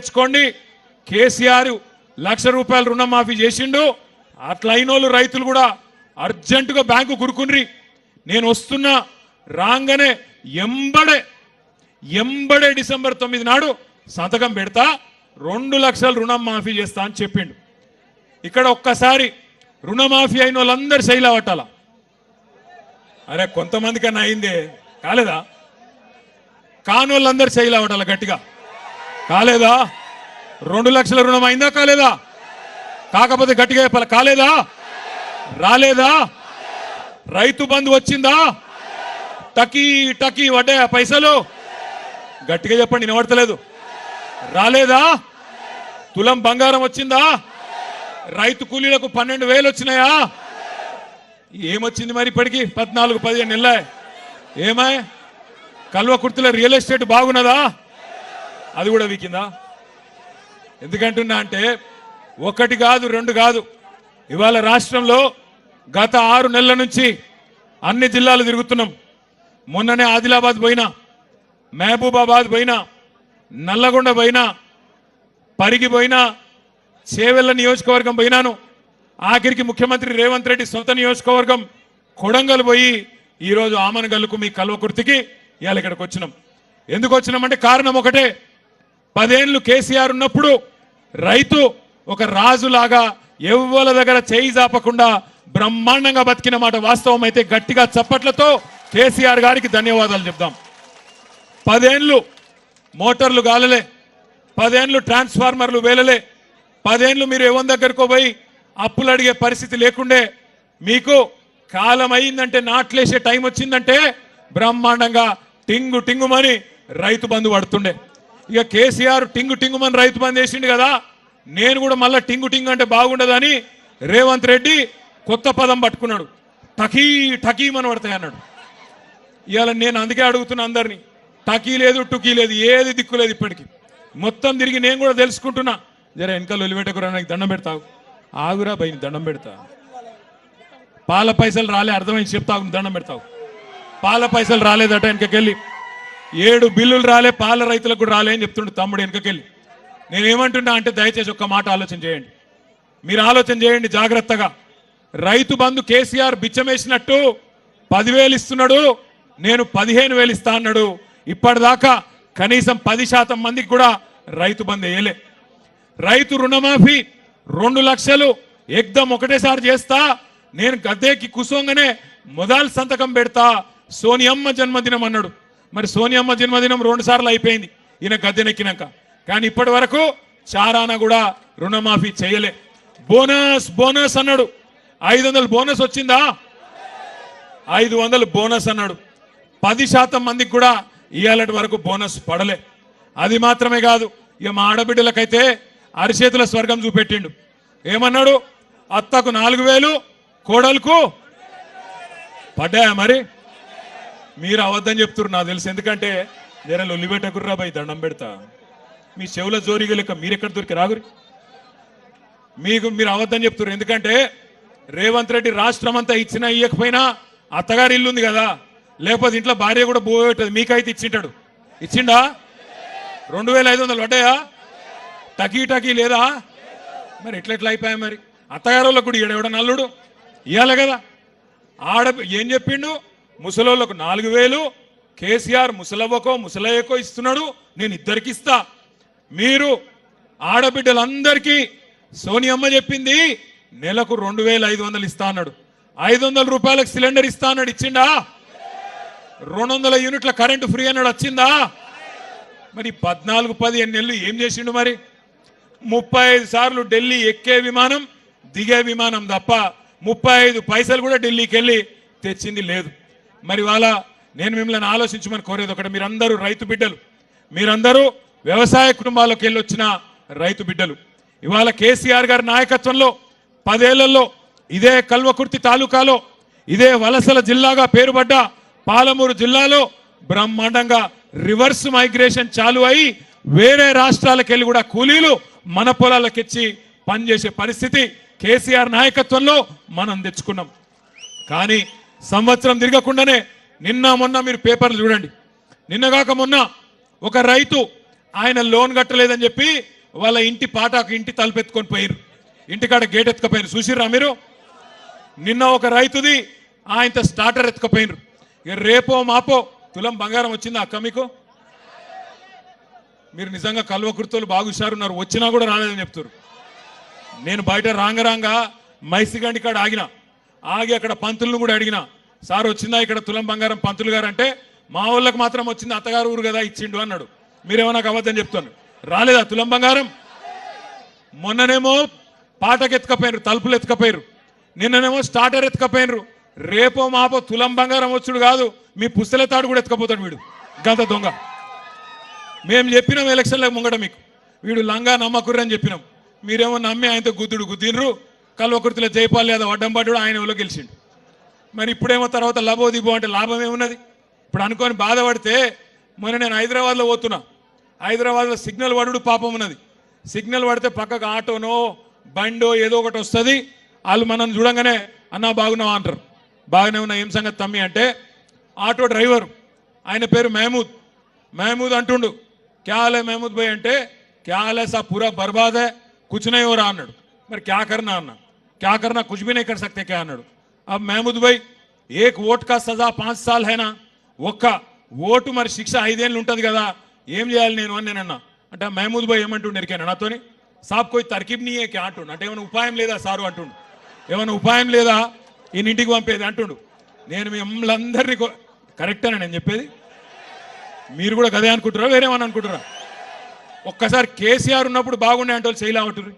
తెచ్చుకోండి కేసీఆర్ లక్ష రూపాయలు రుణమాఫీ చేసిండు. అట్లా అయినోళ్ళు రైతులు కూడా అర్జెంటుగా బ్యాంకు కురుకున్రి నేను వస్తున్నా రాగానే ఎంబడే ఎంబడే డిసెంబర్ తొమ్మిది నాడు సంతకం పెడతా రెండు లక్షలు రుణం మాఫీ చేస్తా అని చెప్పిండు. ఇక్కడ ఒక్కసారి రుణమాఫీ అయిన వాళ్ళందరూ శైలా పట్టాల. అరే కొంతమందికన్నా అయిందే కాలేదా? కాని వాళ్ళందరూ శైలా పట్టాల గట్టిగా. కాలేదా? రెండు లక్షల రుణం అయిందా కాలేదా? కాకపోతే గట్టిగా చెప్పాలి కాలేదా? రాలేదా? రైతు బంధు వచ్చిందా? టకీ టకీ వడ్డాయా పైసలు? గట్టిగా చెప్పండి నిలబడతలేదు రాలేదా? తులం బంగారం వచ్చిందా? రైతు కూలీలకు పన్నెండు వేలు వచ్చినాయా? ఏమొచ్చింది మరి ఇప్పటికి? పద్నాలుగు పదిహేను నెలలే. ఏమాయ్ కల్వ కుర్తిలో రియల్ ఎస్టేట్ బాగున్నదా? అది కూడా వీకిందా? ఎందుకంటున్నా అంటే ఒకటి కాదు రెండు కాదు. ఇవాళ రాష్ట్రంలో గత ఆరు నెలల నుంచి అన్ని జిల్లాలు తిరుగుతున్నాం. మొన్ననే ఆదిలాబాద్ పోయినా మహబూబాబాద్ పోయినా నల్లగొండ పోయినా పరిగి పోయినా చేవెళ్ళ నియోజకవర్గం పోయినాను. ఆఖరికి ముఖ్యమంత్రి రేవంత్ రెడ్డి సొంత నియోజకవర్గం కొడంగల్ పోయి ఈరోజు ఆమనగల్లుకు మీ కల్వకుర్తికి ఇవాళ ఇక్కడికి వచ్చినాం. ఎందుకు వచ్చినామంటే కారణం ఒకటే. పదేళ్ళు కేసీఆర్ ఉన్నప్పుడు రైతు ఒక రాజులాగా ఎవ్వల దగ్గర చేయి జాపకుండా బ్రహ్మాండంగా బతికిన మాట వాస్తవం అయితే గట్టిగా చప్పట్లతో కేసీఆర్ గారికి ధన్యవాదాలు చెప్దాం. పదేళ్ళు మోటార్లు గాలలే పదేండ్లు ట్రాన్స్ఫార్మర్లు వేలలే పదేండ్లు మీరు ఎవరి దగ్గరకు పోయి అప్పులు అడిగే పరిస్థితి లేకుండే మీకు కాలం అయిందంటే నాట్లేసే టైం వచ్చిందంటే బ్రహ్మాండంగా టింగు టింగుమని రైతు బంధు పడుతుండే. ఇక కేసీఆర్ టింగు టింగుమని రైతు బంద్ వేసిండు కదా. నేను కూడా మళ్ళీ టింగు టింగు అంటే బాగుండదని రేవంత్ రెడ్డి కొత్త పదం పట్టుకున్నాడు. టకీ టకీమని పడతాయి అన్నాడు. ఇవాళ నేను అందుకే అడుగుతున్నా అందరినీ టకీ లేదు టుకీ లేదు ఏది దిక్కు లేదు ఇప్పటికి. మొత్తం తిరిగి నేను కూడా తెలుసుకుంటున్నా. జర వెనకాల ఒలిపెట్టకురా నాకు దండం పెడతావు? ఆగురా భయ్ దండం పెడతా. పాల పైసలు రాలే అర్థమైంది చెప్తావు దండం పెడతావు. పాల పైసలు రాలేదట వెనకకెళ్ళి. ఏడు బిల్లులు రాలే పాల రైతులకు కూడా రాలే అని చెప్తుండే తమ్ముడు వెనకకెళ్ళి. నేనేమంటున్నా అంటే దయచేసి ఒక్క మాట ఆలోచన చేయండి. మీరు ఆలోచన చేయండి జాగ్రత్తగా. రైతు బంధు కేసీఆర్ బిచ్చమేసినట్టు పదివేలు ఇస్తున్నాడు నేను పదిహేను వేలు ఇస్తా అన్నాడు. ఇప్పటిదాకా కనీసం పది శాతం మందికి కూడా రైతు బంధు వేయలే. రైతు రుణమాఫీ రెండు లక్షలు ఎగ్దం ఒకటేసారి చేస్తా నేను గద్దెకి కుసోంగానే మొదలు సంతకం పెడతా సోనియమ్మ జన్మదినం అన్నాడు. మరి సోనియమ్మ జన్మదినం రెండు సార్లు అయిపోయింది. ఈయన గద్దెనెక్కినాక. కానీ ఇప్పటి వరకు చారాన కూడా రుణమాఫీ చేయలే. బోనస్ బోనస్ అన్నాడు. ఐదు వందలు బోనస్ వచ్చిందా? ఐదు వందలు బోనస్ అన్నాడు. పది శాతం మందికి కూడా ఇవాళటి వరకు బోనస్ పడలే. అది మాత్రమే కాదు ఇక మా ఆడబిడ్డలకైతే అరిచేతుల స్వర్గం చూపెట్టిండు. ఏమన్నాడు? అత్తకు నాలుగు వేలు కోడలకు పడ్డాయా మరి? మీరు అవద్దని చెప్తున్నారు నాకు తెలుసు. ఎందుకంటే జర లొల్లిపెట్టకుర్రా బై దండం పెడతా. మీ చెవుల జోరిగా లెక్క మీరెక్కడ దొరికి రాగురి? మీకు మీరు అవద్దని చెప్తున్నారు. ఎందుకంటే రేవంత్ రెడ్డి రాష్ట్రం అంతా ఇచ్చినా ఇయ్యకపోయినా అత్తగారి ఇల్లు ఉంది కదా. లేకపోతే ఇంట్లో భార్య కూడా పోయేటది. మీకైతే ఇచ్చింటాడు. ఇచ్చిండా? రెండు వేల ఐదు వందలు పడ్డాయా? టకీ టకీ లేదా? మరి ఎట్లా ఎట్లా అయిపోయా మరి? అత్తగారు వాళ్ళకు కూడా ఈడెవడ నల్లుడు? ఇవ్వాలి కదా. ఆడ ఏం చెప్పిండు? ముసలోళ్ళకు నాలుగు వేలు కేసీఆర్ ముసలవ్వకో ముసలయ్యకో ఇస్తున్నాడు నేను ఇద్దరికి ఇస్తా. మీరు ఆడబిడ్డలందరికీ సోనియమ్మ చెప్పింది నెలకు రెండు వేల ఐదు వందలు ఇస్తా అన్నాడు. ఐదు వందల రూపాయలకు సిలిండర్ ఇస్తా అన్నాడు ఇచ్చిండా? రెండు వందల యూనిట్ల కరెంటు ఫ్రీ అన్నాడు వచ్చిందా? మరి పద్నాలుగు పదిహేను నెలలు ఏం చేసిండు మరి? ముప్పై ఐదు సార్లు ఢిల్లీ ఎక్కే విమానం దిగే విమానం తప్ప ముప్పై ఐదు పైసలు కూడా ఢిల్లీకి వెళ్ళి తెచ్చింది లేదు. మరి వాళ్ళ నేను మిమ్మల్ని ఆలోచించమని కోరేది ఒకటి. మీరందరూ రైతు బిడ్డలు. మీరందరూ వ్యవసాయ కుటుంబాలకు వెళ్ళి వచ్చిన రైతు బిడ్డలు. ఇవాళ కేసీఆర్ గారి నాయకత్వంలో పదేళ్ళలో ఇదే కల్వకుర్తి తాలూకాలో ఇదే వలసల జిల్లాగా పేరుపడ్డ పాలమూరు జిల్లాలో బ్రహ్మాండంగా రివర్స్ మైగ్రేషన్ చాలు అయి వేరే రాష్ట్రాలకు వెళ్ళి కూడా కూలీలు మన పొలాలకెచ్చి పనిచేసే పరిస్థితి కేసీఆర్ నాయకత్వంలో మనం తెచ్చుకున్నాం. కానీ సంవత్సరం తిరగకుండానే నిన్న మొన్న మీరు పేపర్లు చూడండి. నిన్నగాక మొన్న ఒక రైతు ఆయన లోన్ కట్టలేదని చెప్పి వాళ్ళ ఇంటి పాటాకు ఇంటి తలుపెత్తుకొని పోయారు ఇంటికాడ గేట్ ఎత్తుకపోయినారు చూసిర్రా మీరు? నిన్న ఒక రైతుది ఆయనతో స్టార్టర్ ఎత్తుకపోయినరు ఇక రేపో మాపో తులం బంగారం వచ్చిందా అక్క మీకు? మీరు నిజంగా కల్వకుర్తోలు బాగా ఉన్నారు వచ్చినా కూడా రాలేదని చెప్తారు నేను బయట రాంగ రాంగ మైసిగండి కాడ ఆగిన. ఆగి అక్కడ పంతులను కూడా అడిగిన సార్ వచ్చిందా ఇక్కడ తులం బంగారం పంతులు గారు అంటే మా వాళ్ళకి మాత్రం వచ్చింది అత్తగారు ఊరు కదా ఇచ్చిండు అన్నాడు. మీరేమో నాకు అబద్ధం చెప్తాను రాలేదా తులం బంగారం? మొన్ననేమో పాటకు ఎత్తుకపోయినరు తలుపులు ఎత్తుకపోయారు నిన్ననేమో స్టార్టర్ ఎత్తుకపోయినరు రేపో మాపో తులం బంగారం వచ్చుడు కాదు మీ పుస్తల తాడు కూడా ఎత్తుకపోతాడు వీడు. గంత దొంగ. మేము చెప్పినాం ఎలక్షన్లకు ముంగట మీకు. వీడు లంగా నమ్మకుర్రని చెప్పినాం. మీరేమో నమ్మి ఆయనతో గుద్దుడు గుద్దినరు కల్వకృతిలో జయపాల్ యాదవ్ అడ్డంపాటు ఆయన ఎవరో గెలిచిండు. మరి ఇప్పుడేమో తర్వాత లభో దిబో అంటే లాభం ఏమున్నది ఇప్పుడు అనుకొని బాధపడితే మొన్న నేను హైదరాబాద్లో పోతున్నా. హైదరాబాద్లో సిగ్నల్ పడుడు పాపం ఉన్నది. సిగ్నల్ పడితే పక్కకు ఆటోనో బండో ఏదో ఒకటి వస్తుంది. వాళ్ళు మనం చూడంగానే అన్నా బాగున్నావు? అంటారు. బాగానే ఉన్నా. ఏం సంగతి తమ్మి అంటే ఆటో డ్రైవర్ ఆయన పేరు మహమూద్. మహమూద్ అంటుండు క్యాలే మహమూద్ భయ్? అంటే క్యాలేసా పూరా బర్బాదే కూర్చునేవరా అన్నాడు. మరి క్యాకర్నా అన్నా. क्या करना कुछ भी नहीं कर सकते क्या అన్నాడు अब महमूद भाई एक वोट का सजा पांच साल है ना ఒక్క ఓటు మరి శిక్ష ఐదేళ్ళు ఉంటుంది కదా ఏం చేయాలి నేను అని నేను అన్నా అంటే ఆ మహమూద్ భాయ్ ఏమంటుండు ఎరికాను నాతోని సాబ్ కోయి తర్కీబ్ నీయే క్యా అంటుండు అంటే ఏమైనా ఉపాయం లేదా సారు అంటుండు ఏమైనా ఉపాయం లేదా ఈయన ఇంటికి పంపేది అంటుండు నేను మిమ్మల్ని అందరినీ కరెక్టేనా నేను చెప్పేది మీరు కూడా గదే అనుకుంటారా వేరేమని అనుకుంటారా ఒక్కసారి కేసీఆర్ ఉన్నప్పుడు బాగుండే అంటే వాళ్ళు చేయలే అంటారు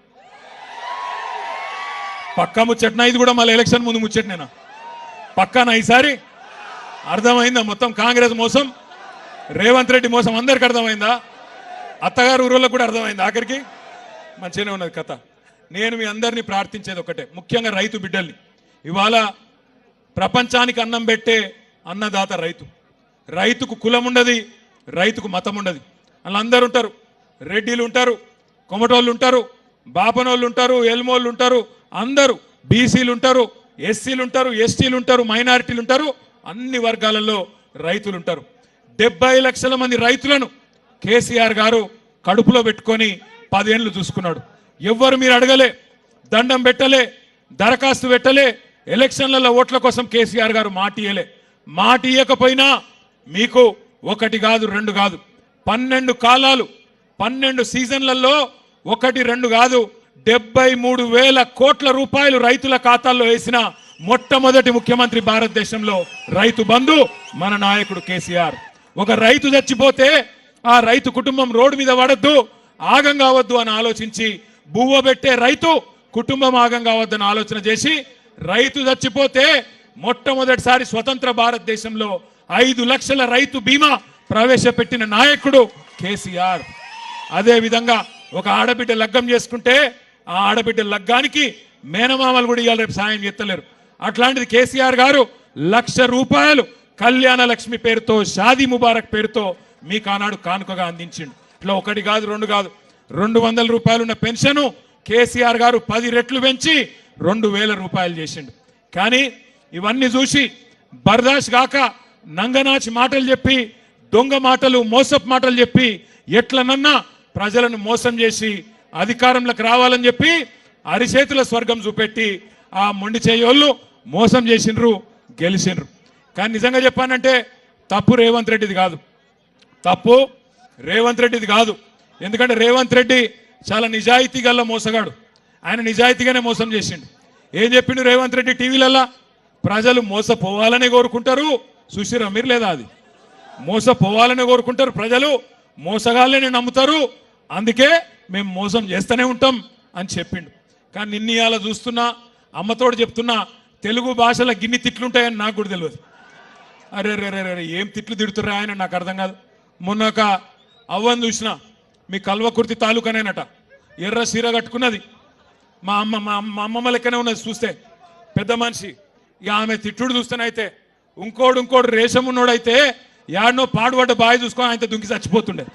పక్కా ముచ్చట్నా? ఇది కూడా మళ్ళీ ఎలక్షన్ ముందు ముచ్చట్నేనా? పక్కానా ఈసారి? అర్థమైందా మొత్తం? కాంగ్రెస్ మోసం? రేవంత్ రెడ్డి మోసం? అందరికి అర్థమైందా? అత్తగారు ఊరోళ్ళకు కూడా అర్థమైందా ఆఖరికి? మంచిగానే ఉన్నది కథ. నేను మీ అందరినీ ప్రార్థించేది ఒకటే. ముఖ్యంగా రైతు బిడ్డల్ని. ఇవాళ ప్రపంచానికి అన్నం పెట్టే అన్నదాత రైతు. రైతుకు కులం ఉండదు రైతుకు మతం ఉండదు. వాళ్ళందరూ ఉంటారు. రెడ్డిలు ఉంటారు కొమటోళ్ళు ఉంటారు బాపనోళ్ళు ఉంటారు ఎల్మోళ్ళు ఉంటారు అందరూ బీసీలు ఉంటారు ఎస్సీలు ఉంటారు ఎస్టీలు ఉంటారు మైనారిటీలు ఉంటారు అన్ని వర్గాలలో రైతులు ఉంటారు. డెబ్బై లక్షల మంది రైతులను కేసీఆర్ గారు కడుపులో పెట్టుకొని పదేళ్ళు చూసుకున్నాడు. ఎవ్వరు మీరు అడగలే దండం పెట్టలే దరఖాస్తు పెట్టలే ఎలక్షన్లలో ఓట్ల కోసం కేసీఆర్ గారు మాట ఇయ్యలే. మాట ఇయ్యకపోయినా మీకు ఒకటి కాదు రెండు కాదు. పన్నెండు కాలాలు పన్నెండు సీజన్లలో ఒకటి రెండు కాదు. డెబ్బై మూడు వేల కోట్ల రూపాయలు రైతుల ఖాతాల్లో వేసిన మొట్టమొదటి ముఖ్యమంత్రి భారతదేశంలో రైతు బంధు మన నాయకుడు కేసీఆర్. ఒక రైతు చచ్చిపోతే ఆ రైతు కుటుంబం రోడ్డు మీద పడద్దు ఆగం కావద్దు అని ఆలోచించి బువ్వ పెట్టే రైతు కుటుంబం ఆగం కావద్దని ఆలోచన చేసి రైతు చచ్చిపోతే మొట్టమొదటిసారి స్వతంత్ర భారతదేశంలో ఐదు లక్షల రైతు బీమా ప్రవేశపెట్టిన నాయకుడు కేసీఆర్. అదే విధంగా ఒక ఆడబిడ్డ లగ్గం చేసుకుంటే ఆ ఆడబిడ్డ లగ్గానికి మేనమామలు కూడా ఇవాళ రేపు సాయం చేస్తలేరు. అట్లాంటిది కేసీఆర్ గారు లక్ష రూపాయలు కళ్యాణ లక్ష్మి పేరుతో షాదీ ముబారక్ పేరుతో మీకు ఆనాడు కానుకగా అందించిండు. ఇట్లా ఒకటి కాదు రెండు కాదు. రెండు వందల రూపాయలు ఉన్న కేసీఆర్ గారు పది రెట్లు పెంచి రెండు వేల రూపాయలు చేసిండు. కానీ ఇవన్నీ చూసి బర్దాష్ కాక నంగనాచి మాటలు చెప్పి దొంగ మాటలు మోసపు మాటలు చెప్పి ఎట్లనన్నా ప్రజలను మోసం చేసి అధికారంలోకి రావాలని చెప్పి అరిచేతుల స్వర్గం చూపెట్టి ఆ మొండి చేయోళ్ళు మోసం చేసిండ్రు గెలిచిండ్రు కానీ నిజంగా చెప్పానంటే తప్పు రేవంత్ రెడ్డిది కాదు. తప్పు రేవంత్ రెడ్డిది కాదు. ఎందుకంటే రేవంత్ రెడ్డి చాలా నిజాయితీ గల్ల మోసగాడు. ఆయన నిజాయితీగానే మోసం చేసిండు. ఏం చెప్పిండు రేవంత్ రెడ్డి టీవీలల్లా? ప్రజలు మోసపోవాలని కోరుకుంటారు. సుశీరా మీరు లేదా అది? మోసపోవాలని కోరుకుంటారు ప్రజలు. మోసగాళ్ళని నమ్ముతారు. అందుకే మేము మోసం చేస్తూనే ఉంటాం అని చెప్పిండు. కానీ నిన్న ఇవాళ చూస్తున్నా అమ్మతోడు చెప్తున్నా తెలుగు భాషలో గిన్ని తిట్లుంటాయని నాకు కూడా తెలియదు. అరే రే రే రే ఏం తిట్లు తిడుతురా ఆయన? నాకు అర్థం కాదు. మొన్న ఒక అవ్వని చూసిన మీ కల్వకుర్తి తాలూకానేనట. ఎర్ర సీర కట్టుకున్నది. మా అమ్మ మా అమ్మ- మా అమ్మమ్మ లెక్కనే ఉన్నది చూస్తే. పెద్ద మనిషి. ఇక ఆమె తిట్టుడు చూస్తేనైతే ఇంకోడు ఇంకోడు రేషం ఉన్నోడైతే యాడనో పాడుపడ్డ బావి చూసుకొని ఆయనతో దుంకి చచ్చిపోతుండే.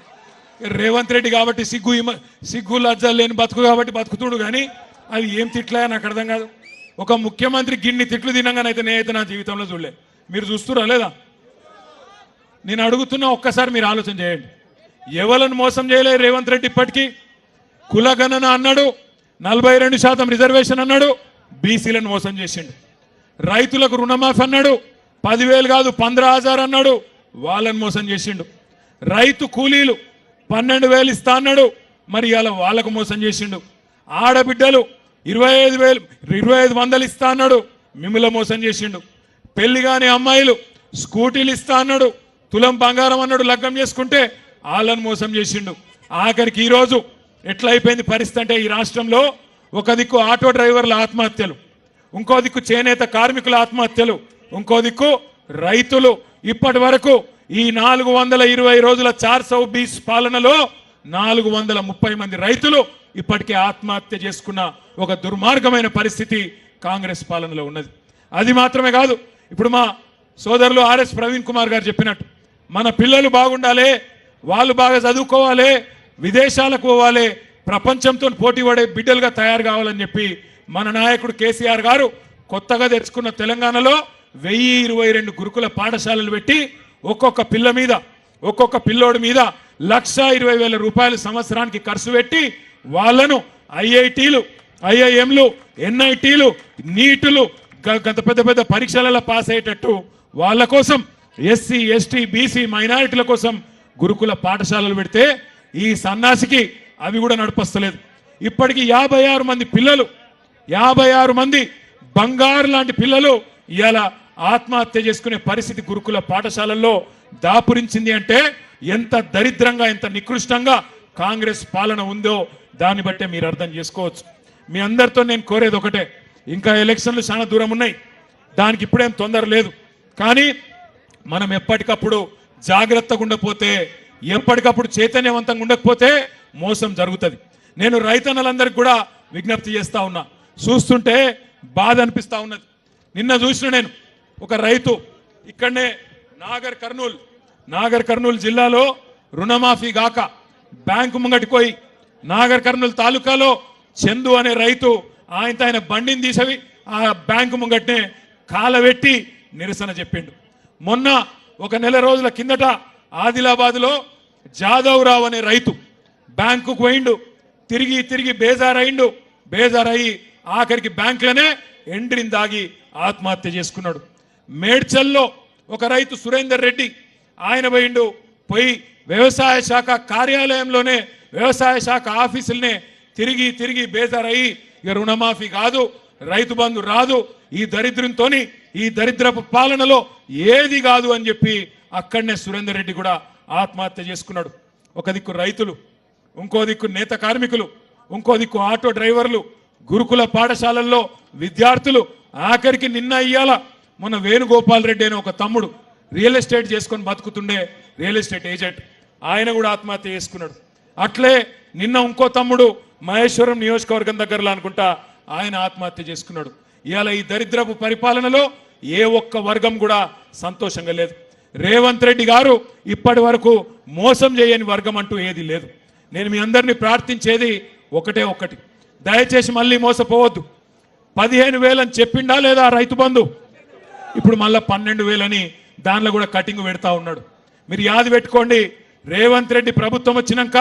రేవంత్ రెడ్డి కాబట్టి సిగ్గు సిగ్గు లజ్జ లేని బతుకు కాబట్టి బతుకుతుడు కానీ అవి ఏం తిట్లే నాకు అర్థం కాదు. ఒక ముఖ్యమంత్రి గిన్ని తిట్లు తినంగానైతే నేనైతే నా జీవితంలో చూడలే. మీరు చూస్తురా లేదా? నేను అడుగుతున్నా ఒక్కసారి మీరు ఆలోచన చేయండి. ఎవలను మోసం చేయలేదు రేవంత్ రెడ్డి ఇప్పటికీ? కులగణన అన్నాడు నలభై రెండు శాతం రిజర్వేషన్ అన్నాడు బీసీలను మోసం చేసిండు. రైతులకు రుణమాఫీ అన్నాడు పదివేలు కాదు పంద్ర హజార్ అన్నాడు వాళ్ళని మోసం చేసిండు. రైతు కూలీలు పన్నెండు వేలు ఇస్తా అన్నాడు. మరి ఇలా వాళ్ళకు మోసం చేసిండు. ఆడబిడ్డలు ఇరవై ఐదు వేలు ఇరవై ఐదు వందలు ఇస్తా అన్నాడు. మిమ్మల్ని మోసం చేసిండు. పెళ్ళి కాని అమ్మాయిలు స్కూటీలు ఇస్తా అన్నాడు. తులం బంగారం అన్నాడు లగ్గం చేసుకుంటే వాళ్ళని మోసం చేసిండు. ఆఖరికి ఈరోజు ఎట్లా అయిపోయింది పరిస్థితి అంటే ఈ రాష్ట్రంలో ఒక దిక్కు ఆటో డ్రైవర్ల ఆత్మహత్యలు ఇంకో దిక్కు చేనేత కార్మికుల ఆత్మహత్యలు ఇంకో దిక్కు రైతులు ఇప్పటి వరకు ఈ నాలుగు వందల ఇరవై రోజుల చార్సౌ బీస్ పాలనలో నాలుగు వందల ముప్పై మంది రైతులు ఇప్పటికే ఆత్మహత్య చేసుకున్న ఒక దుర్మార్గమైన పరిస్థితి కాంగ్రెస్ పాలనలో ఉన్నది. అది మాత్రమే కాదు ఇప్పుడు మా సోదరులు ఆర్ఎస్ ప్రవీణ్ కుమార్ గారు చెప్పినట్టు మన పిల్లలు బాగుండాలి వాళ్ళు బాగా చదువుకోవాలి విదేశాలకు పోవాలి ప్రపంచంతో పోటీ పడే బిడ్డలుగా తయారు కావాలని చెప్పి మన నాయకుడు కేసీఆర్ గారు కొత్తగా తెచ్చుకున్న తెలంగాణలో వెయ్యి ఇరవై రెండు గురుకుల పాఠశాలలు పెట్టి ఒక్కొక్క పిల్ల మీద ఒక్కొక్క పిల్లోడి మీద లక్ష ఇరవై వేల రూపాయలు సంవత్సరానికి ఖర్చు పెట్టి వాళ్ళను ఐఐటీలు ఐఐఎంలు ఎన్ఐటీలు నీటులు గ- గత పెద్ద పెద్ద పరీక్షలలో పాస్ అయ్యేటట్టు వాళ్ళ కోసం ఎస్సీ ఎస్టీ బీసీ మైనారిటీల కోసం గురుకుల పాఠశాలలు పెడితే ఈ సన్నాసికి అవి కూడా నడిపస్తలేదు. ఇప్పటికి యాభై ఆరు మంది పిల్లలు యాభై ఆరు మంది బంగారు లాంటి పిల్లలు ఇలా ఆత్మహత్య చేసుకునే పరిస్థితి గురుకుల పాఠశాలల్లో దాపురించింది అంటే ఎంత దరిద్రంగా ఎంత నికృష్టంగా కాంగ్రెస్ పాలన ఉందో దాన్ని బట్టే మీరు అర్థం చేసుకోవచ్చు. మీ అందరితో నేను కోరేది ఒకటే ఇంకా ఎలక్షన్లు చాలా దూరం ఉన్నాయి దానికి ఇప్పుడేం తొందర లేదు. కానీ మనం ఎప్పటికప్పుడు జాగ్రత్తగా ఉండకపోతే ఎప్పటికప్పుడు చైతన్యవంతంగా ఉండకపోతే మోసం జరుగుతుంది. నేను రైతన్నలందరికీ కూడా విజ్ఞప్తి చేస్తా ఉన్నా. చూస్తుంటే బాధ అనిపిస్తా ఉన్నది. నిన్న చూసిన నేను ఒక రైతు ఇక్కడనే నాగర్ కర్నూల్ నాగర్ కర్నూల్ జిల్లాలో రుణమాఫీ గాక బ్యాంకు ముంగటికి పోయి నాగర్ కర్నూల్ తాలూకాలో చందు అనే రైతు ఆయనతో ఆయన బండిని తీసవి ఆ బ్యాంకు ముంగట్నే కాలబెట్టి నిరసన చెప్పిండు. మొన్న ఒక నెల రోజుల కిందట ఆదిలాబాద్లో జాదవ్ రావు అనే రైతు బ్యాంకుకు పోయిండు తిరిగి తిరిగి బేజారయిండు బేజారయ్యి ఆఖరికి బ్యాంకులోనే ఎండ్రిని దాగి ఆత్మహత్య చేసుకున్నాడు. మేడ్చల్లో ఒక రైతు సురేందర్ రెడ్డి ఆయన పోయిండు పోయి వ్యవసాయ శాఖ కార్యాలయంలోనే వ్యవసాయ శాఖ ఆఫీసులనే తిరిగి తిరిగి బేజారయ్యి ఇక రుణమాఫీ కాదు రైతు బంధు రాదు ఈ దరిద్రంతోని ఈ దరిద్రపు పాలనలో ఏది కాదు అని చెప్పి అక్కడనే సురేందర్ రెడ్డి కూడా ఆత్మహత్య చేసుకున్నాడు. ఒక దిక్కు రైతులు ఇంకో దిక్కు నేత కార్మికులు ఇంకో దిక్కు ఆటో డ్రైవర్లు గురుకుల పాఠశాలల్లో విద్యార్థులు ఆఖరికి నిన్న ఇయ్యాల మొన్న వేణుగోపాల్ రెడ్డి అనే ఒక తమ్ముడు రియల్ ఎస్టేట్ చేసుకొని బతుకుతుండే రియల్ ఎస్టేట్ ఏజెంట్. ఆయన కూడా ఆత్మహత్య చేసుకున్నాడు. అట్లే నిన్న ఇంకో తమ్ముడు మహేశ్వరం నియోజకవర్గం దగ్గరలో అనుకుంటా ఆయన ఆత్మహత్య చేసుకున్నాడు. ఇవాళ ఈ దరిద్రపు పరిపాలనలో ఏ ఒక్క వర్గం కూడా సంతోషంగా లేదు. రేవంత్ రెడ్డి గారు ఇప్పటి వరకు మోసం చేయని వర్గం అంటూ ఏది లేదు. నేను మీ అందరినీ ప్రార్థించేది ఒకటే ఒకటి దయచేసి మళ్ళీ మోసపోవద్దు. పదిహేను వేలని చెప్పిండా లేదా రైతు బంధు? ఇప్పుడు మళ్ళీ పన్నెండు వేలని దానిలో కూడా కటింగ్ పెడతా ఉన్నాడు. మీరు యాది పెట్టుకోండి రేవంత్ రెడ్డి ప్రభుత్వం వచ్చినాక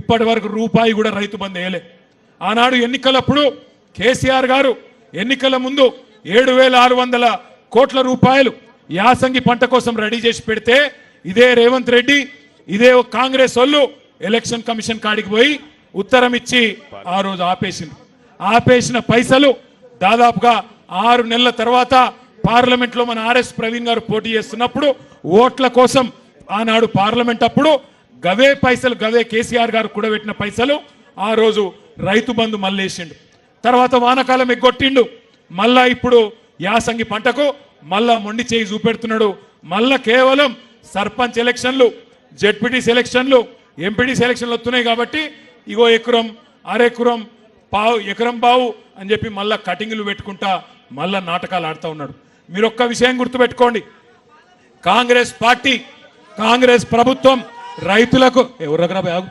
ఇప్పటి వరకు రూపాయి కూడా రైతు బంధు వేయలే. ఆనాడు ఎన్నికలప్పుడు కేసీఆర్ గారు ఎన్నికల ముందు ఏడు వేల ఆరు వందల కోట్ల రూపాయలు యాసంగి పంట కోసం రెడీ చేసి పెడితే ఇదే రేవంత్ రెడ్డి ఇదే కాంగ్రెస్ వాళ్ళు ఎలక్షన్ కమిషన్ కాడికి పోయి ఉత్తరం ఇచ్చి ఆ రోజు ఆపేసింది. ఆపేసిన పైసలు దాదాపుగా ఆరు నెలల తర్వాత పార్లమెంట్లో మన ఆర్ఎస్ ప్రవీణ్ గారు పోటీ చేస్తున్నప్పుడు ఓట్ల కోసం ఆనాడు పార్లమెంట్ అప్పుడు గవే పైసలు గవే కేసీఆర్ గారు కూడబెట్టిన పైసలు ఆ రోజు రైతు బంధు మళ్ళేసిండు. తర్వాత వానకాలం ఎగ్గొట్టిండు. మళ్ళా ఇప్పుడు యాసంగి పంటకు మళ్ళా మొండి చేయి చూపెడుతున్నాడు. మళ్ళా కేవలం సర్పంచ్ ఎలక్షన్లు జడ్పీటీ సెలక్షన్లు ఎంపీటీ సెలక్షన్లు వస్తున్నాయి కాబట్టి ఇగో ఎకరం అరెకరం పావు ఎకరం బావు అని చెప్పి మళ్ళా కటింగ్లు పెట్టుకుంటా మళ్ళా నాటకాలు ఆడుతూ ఉన్నాడు. మీరు ఒక్క విషయం గుర్తుపెట్టుకోండి. కాంగ్రెస్ పార్టీ కాంగ్రెస్ ప్రభుత్వం రైతులకు ఎవరు బాగు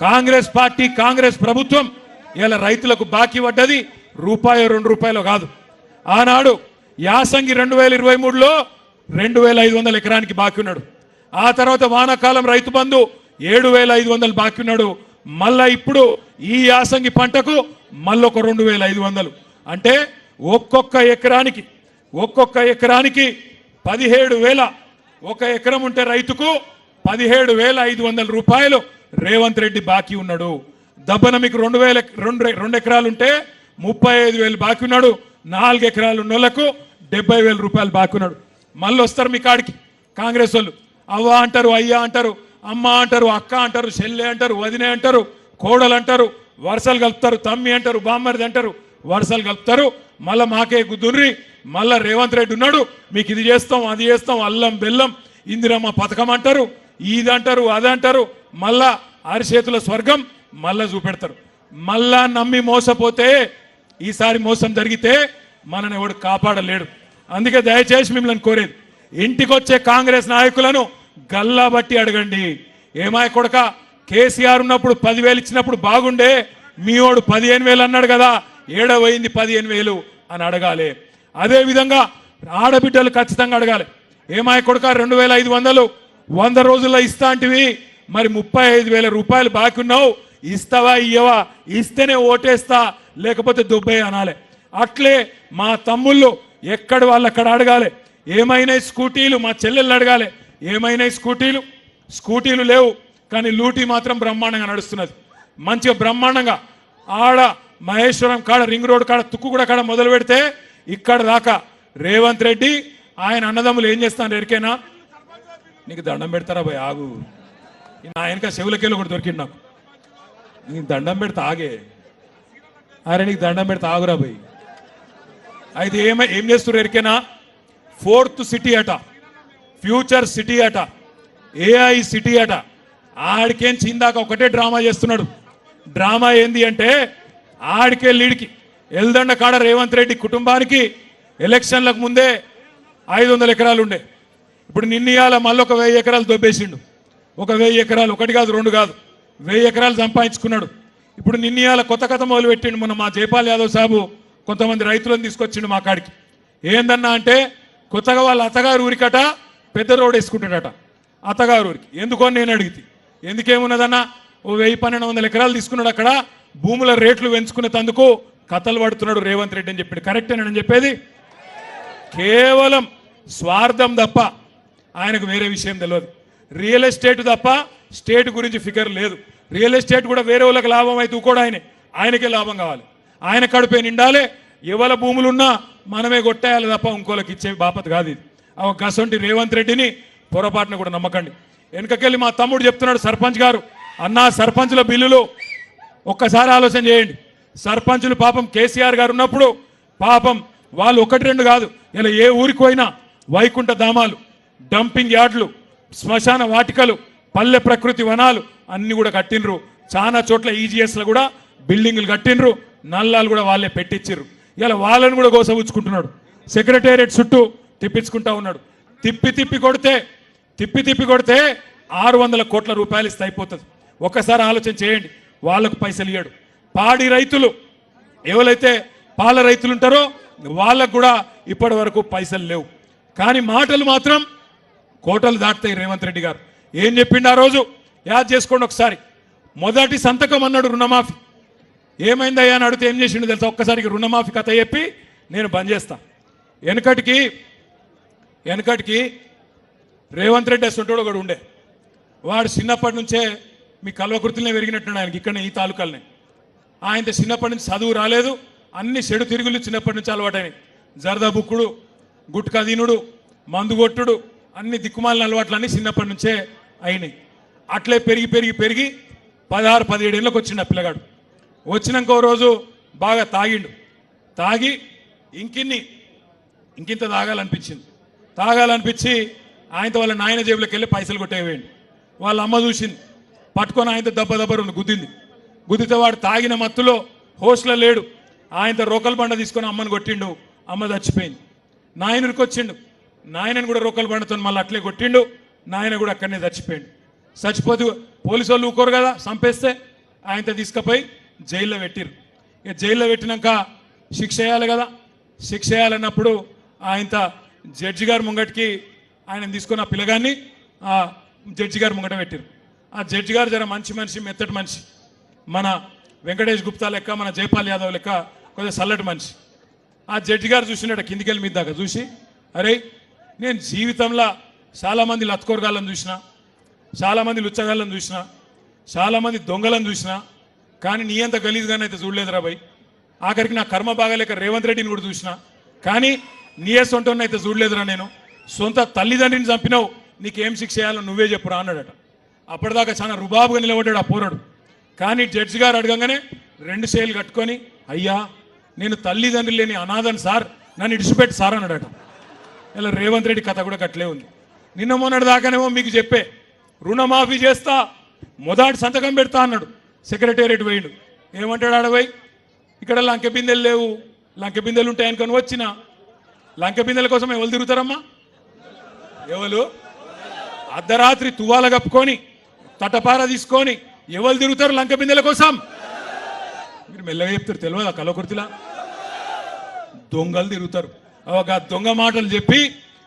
కాంగ్రెస్ పార్టీ కాంగ్రెస్ ప్రభుత్వం ఇలా రైతులకు బాకీ పడ్డది రూపాయి రెండు రూపాయలు కాదు. ఆనాడు యాసంగి రెండు వేల ఇరవై మూడులో రెండు వేల ఐదు వందల ఎకరానికి బాకీ ఉన్నాడు. ఆ తర్వాత వానాకాలం రైతు బంధు ఏడు వేల ఐదు వందలు బాకీ ఉన్నాడు. మళ్ళా ఇప్పుడు ఈ యాసంగి పంటకు మళ్ళొక రెండు వేల ఐదు వందలు. అంటే ఒక్కొక్క ఎకరానికి ఒక్కొక్క ఎకరానికి పదిహేడు వేల ఒక ఎకరం ఉంటే రైతుకు పదిహేడు వేల ఐదు వందల రూపాయలు రేవంత్ రెడ్డి బాకీ ఉన్నాడు. దబ్బన మీకు రెండు వేల రెండు రెండు ఎకరాలు ఉంటే ముప్పై ఐదు వేలు బాకీ ఉన్నాడు. నాలుగు ఎకరాలు ఉన్నోళ్ళకు డెబ్బై వేల రూపాయలు బాకీ ఉన్నాడు. మళ్ళీ వస్తారు మీ కాడికి. కాంగ్రెస్ వాళ్ళు అవ్వ అంటారు అయ్యా అంటారు అమ్మ అంటారు అక్క అంటారు చెల్లె అంటారు వదినే అంటారు కోడలు అంటారు వరుసలు కలుపుతారు తమ్మి అంటారు బామ్మరిది అంటారు వరుసలు కలుపుతారు. మళ్ళా మాకే గుద్దుర్రి మళ్ళా రేవంత్ రెడ్డి ఉన్నాడు మీకు ఇది చేస్తాం అది చేస్తాం అల్లం బెల్లం ఇందిరమ్మ పథకం అంటారు ఇది అంటారు అది అంటారు మళ్ళా అరిచేతుల స్వర్గం మళ్ళా చూపెడతారు. మళ్ళా నమ్మి మోసపోతే ఈసారి మోసం జరిగితే మనని ఎవడు కాపాడలేడు. అందుకే దయచేసి మిమ్మల్ని కోరేది ఇంటికొచ్చే కాంగ్రెస్ నాయకులను గల్లా బట్టి అడగండి. ఏమాయ కొడక కేసీఆర్ ఉన్నప్పుడు పదివేలు ఇచ్చినప్పుడు బాగుండే మీ వాడు పదిహేను వేలు అన్నాడు కదా ఏడవైంది పదిహేను వేలు అని అడగాలి. అదేవిధంగా ఆడబిడ్డలు ఖచ్చితంగా అడగాలి. ఏమాయ కొడక రెండు వేల ఐదు వందలు వంద రోజుల్లో ఇస్తా అంటివి మరి ముప్పై ఐదు వేల రూపాయలు బాకీ ఉన్నావు ఇస్తావా ఇయ్యవా? ఇస్తేనే ఓటేస్తా లేకపోతే దుబ్బే అనాలి. అట్లే మా తమ్ముళ్ళు ఎక్కడ వాళ్ళు అక్కడ అడగాలి. ఏమైనా స్కూటీలు మా చెల్లెళ్ళు అడగాలి. ఏమైనా స్కూటీలు? స్కూటీలు లేవు కానీ లూటీ మాత్రం బ్రహ్మాండంగా నడుస్తున్నది. మంచిగా బ్రహ్మాండంగా ఆడ మహేశ్వరం కాడ రింగ్ రోడ్ కాడ తుక్కు కూడా కాడ మొదలు పెడితే ఇక్కడ దాకా. రేవంత్ రెడ్డి ఆయన అన్నదమ్ములు ఏం చేస్తాను ఎరికేనా? నీకు దండం పెడతారా భయ్ ఆగు. ఆయనక వెనక చెవులకెళ్ళి ఒకటి దొరికింది నాకు. నీకు దండం పెడతా ఆగే. అరే నీకు దండం పెడతా ఆగురా భయ్. అయితే ఏమై ఏం చేస్తున్నారు ఎరికేనా? ఫోర్త్ సిటీ అట. ఫ్యూచర్ సిటీ అట. ఏఐ సిటీ అట. ఆడికేం చిందాక ఒకటే డ్రామా చేస్తున్నాడు. డ్రామా ఏంది అంటే ఆడికెళ్ళిడికి ఎల్దండ కాడ రేవంత్ రెడ్డి కుటుంబానికి ఎలక్షన్లకు ముందే ఐదు వందల ఎకరాలు ఉండే. ఇప్పుడు నిన్నయాల మళ్ళీ ఒక వెయ్యి ఎకరాలు దొబ్బేసిండు. ఒక వెయ్యి ఎకరాలు ఒకటి కాదు రెండు కాదు. వెయ్యి ఎకరాలు సంపాదించుకున్నాడు. ఇప్పుడు నిన్నయాల కొత్త కథ మొదలు పెట్టిండు మొన్న మా జైపాల్ యాదవ్ సాబు కొంతమంది రైతులను తీసుకొచ్చిండు మా కాడికి. ఏందన్నా అంటే కొత్తగా వాళ్ళ అత్తగారు ఊరికట పెద్ద రోడ్ వేసుకుంటాడట అత్తగారు ఊరికి. ఎందుకో నేను అడిగితే. ఎందుకేమున్నదన్నా? ఓ వెయ్యి పన్నెండు వందల ఎకరాలు తీసుకున్నాడు అక్కడ. భూముల రేట్లు పెంచుకునే తందుకు కథలు పడుతున్నాడు రేవంత్ రెడ్డి అని చెప్పాడు. కరెక్టేనని చెప్పేది? కేవలం స్వార్థం తప్ప ఆయనకు వేరే విషయం తెలియదు రియల్ ఎస్టేట్ తప్ప స్టేట్ గురించి ఫిగర్ లేదు. రియల్ ఎస్టేట్ కూడా వేరే వాళ్ళకి లాభం అయితే కూడా ఆయనే. ఆయనకే లాభం కావాలి. ఆయన కడుపే నిండాలి. ఎవల భూములున్నా మనమే కొట్టేయాలి తప్ప ఇంకోళ్ళకి ఇచ్చే బాపత్ కాదు ఇది. ఆ గసంటి రేవంత్ రెడ్డిని పొరపాటున కూడా నమ్మకండి. వెనకకెళ్ళి మా తమ్ముడు చెప్తున్నాడు సర్పంచ్ గారు అన్నా సర్పంచ్ల బిల్లులు ఒక్కసారి ఆలోచన చేయండి. సర్పంచులు పాపం కేసీఆర్ గారు ఉన్నప్పుడు పాపం వాళ్ళు ఒకటి రెండు కాదు. ఇలా ఏ ఊరికి పోయినా వైకుంఠ ధామాలు డంపింగ్ యార్డ్లు శ్మశాన వాటికలు పల్లె ప్రకృతి వనాలు అన్ని కూడా కట్టినరు చాలా చోట్ల ఈజీఎస్లో కూడా బిల్డింగ్లు కట్టినరు నల్లాలు కూడా వాళ్ళే పెట్టించారు ఇలా వాళ్ళని కూడా గోసవుచ్చుకుంటున్నాడు సెక్రటేరియట్ చుట్టూ తిప్పించుకుంటా ఉన్నాడు. తిప్పి తిప్పి కొడితే తిప్పి తిప్పి కొడితే ఆరు వందల కోట్ల రూపాయలు ఇస్తే అయిపోతుంది. ఒక్కసారి ఆలోచన చేయండి. వాళ్ళకు పైసలు ఇయ్యడు. పాడి రైతులు. ఎవరైతే పాల రైతులు ఉంటారో వాళ్ళకు కూడా ఇప్పటి వరకు పైసలు లేవు. కానీ మాటలు మాత్రం కోటలు దాటుతాయి రేవంత్ రెడ్డి గారు. ఏం చెప్పిండు ఆ రోజు? యాద్ చేసుకోండి ఒకసారి. మొదటి సంతకం అన్నాడు రుణమాఫీ. ఏమైందయ్యా అని అడిగితే ఏం చేసిండు తెలుసా? ఒక్కసారికి రుణమాఫీ కథ చెప్పి నేను బంద్ చేస్తా. వెనకటికి వెనకటికి రేవంత్ రెడ్డి అసంటోడు ఒకడు ఉండే. వాడు చిన్నప్పటి నుంచే మీ కల్వకృతులనే పెరిగినట్టున్నాడు ఆయనకి ఇక్కడ ఈ తాలూకాలనే. ఆయన చిన్నప్పటి నుంచి చదువు రాలేదు అన్ని చెడు తిరుగులు చిన్నప్పటి నుంచి అలవాటైనాయి. జరదా బుక్కుడు గుట్కా తినుడు మందు కొట్టుడు అన్ని దిక్కుమాలిన అలవాట్లు అన్నీ చిన్నప్పటి నుంచే అయినాయి. అట్లే పెరిగి పెరిగి పెరిగి పదహారు పదిహేడు ఏళ్ళకి వచ్చిండు ఆ పిల్లగాడు. వచ్చినాక ఓ రోజు బాగా తాగిండు. తాగి ఇంకిన్ని ఇంకింత తాగాలనిపించింది. తాగాలనిపించి ఆయనతో వాళ్ళ నాయన జేబులోకి వెళ్ళి పైసలు కొట్టేవేయండి. వాళ్ళ అమ్మ చూసింది పట్టుకొని ఆయనతో దెబ్బ దెబ్బరు గుద్దింది. గుద్దితే వాడు తాగిన మత్తులో హోస్ట్లో లేడు. ఆయనతో రోకల్ బండ తీసుకొని అమ్మని కొట్టిండు. అమ్మ చచ్చిపోయింది. నాయనరికి వచ్చిండు. నాయనని కూడా రోకల్ బండతో మళ్ళీ అట్లే కొట్టిండు. నాయన కూడా అక్కడనే చచ్చిపోయిండు. చచ్చిపోతే పోలీసు వాళ్ళు ఊకోరు కదా చంపేస్తే ఆయనతో తీసుకుపోయి జైల్లో పెట్టిరు ఇక జైల్లో పెట్టినాక శిక్ష వేయాలి కదా. శిక్ష వేయాలన్నప్పుడు ఆయనతో జడ్జి గారు ముంగటికి ఆయన తీసుకున్న పిల్లగాన్ని ఆ జడ్జి గారు ముంగట పెట్టారు ఆ జడ్జి గారు జర మంచి మనిషి మెత్తటి మనిషి. మన వెంకటేష్ గుప్తా లెక్క మన జైపాల్ యాదవ్ లెక్క కొద్దిగా చల్లటి మనిషి. ఆ జడ్జి గారు చూసినట్ట కిందికి వెళ్ళి మీద దాకా చూసి అరే నేను జీవితంలో చాలామంది లత్కోరగాళ్ళని చూసిన చాలామంది లుచ్చగాళ్ళని చూసిన చాలామంది దొంగలను చూసిన కానీ నీ అంత గలీజ్గానే అయితే చూడలేదురా భయ్. ఆఖరికి నా కర్మ బాగాలేక రేవంత్ రెడ్డిని కూడా చూసిన కానీ నీ సొంటని చూడలేదురా నేను. సొంత తల్లిదండ్రిని చంపినావు నీకేం శిక్ష చేయాలో నువ్వే చెప్పురా అన్నాడట. అప్పటిదాకా చాలా రుబాబుగా నిలబడ్డాడు ఆ పోరాడు. కానీ జడ్జి గారు అడగంగానే రెండు సేలు కట్టుకొని అయ్యా నేను తల్లిదండ్రులు లేని అనాథని సార్ నన్ను ఇడిచిపెట్టి సార్ అన్నాడట. ఇలా రేవంత్ రెడ్డి కథ కూడా కట్లే ఉంది. నిన్న మొన్నటి దాకానేమో మీకు చెప్పే రుణమాఫీ చేస్తా మొదటి సంతకం పెడతా అన్నాడు. సెక్రటేరియట్ పోయిండు. ఏమంటాడు ఆడవై ఇక్కడ లంకె బిందెలు లేవు లంకె బిందెలు ఉంటాయనుకొని వచ్చిన లంకె బిందెల కోసం ఎవరు తిరుగుతారమ్మా? ఎవరు? అర్ధరాత్రి తువాల కప్పుకొని తటపార తీసుకొని ఎవరు తిరుగుతారు లంక బిందెల కోసం? మీరు మెల్లగా చెప్తారు తెలియదా కలకుర్తిలా దొంగలు తిరుగుతారు. ఒక దొంగ మాటలు చెప్పి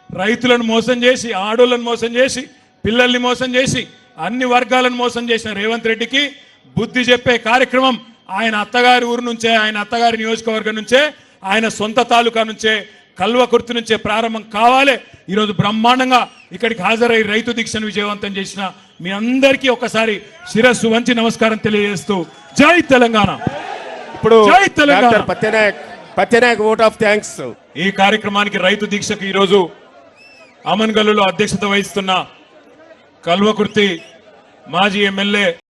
రైతులను మోసం చేసి ఆడోళ్ళను మోసం చేసి పిల్లల్ని మోసం చేసి అన్ని వర్గాలను మోసం చేసిన రేవంత్ రెడ్డికి బుద్ధి చెప్పే కార్యక్రమం ఆయన అత్తగారి ఊరు నుంచే ఆయన అత్తగారి నియోజకవర్గం నుంచే ఆయన సొంత తాలూకా నుంచే కల్వకుర్తి నుంచే ప్రారంభం కావాలి. ఈరోజు బ్రహ్మాండంగా ఇక్కడికి హాజరై రైతు దీక్షను విజయవంతం చేసిన మీ అందరికీ ఒకసారి శిరస్సు వంచి నమస్కారం తెలియజేస్తూ జై తెలంగాణ ఇప్పుడు జై Telangana. Patyanayak Patyanayak vote of thanks ఈ కార్యక్రమానికి రైతు దీక్షకు ఈరోజు అమన్గల్లులో అధ్యక్షత వహిస్తున్న కల్వకుర్తి మాజీ ఎమ్మెల్యే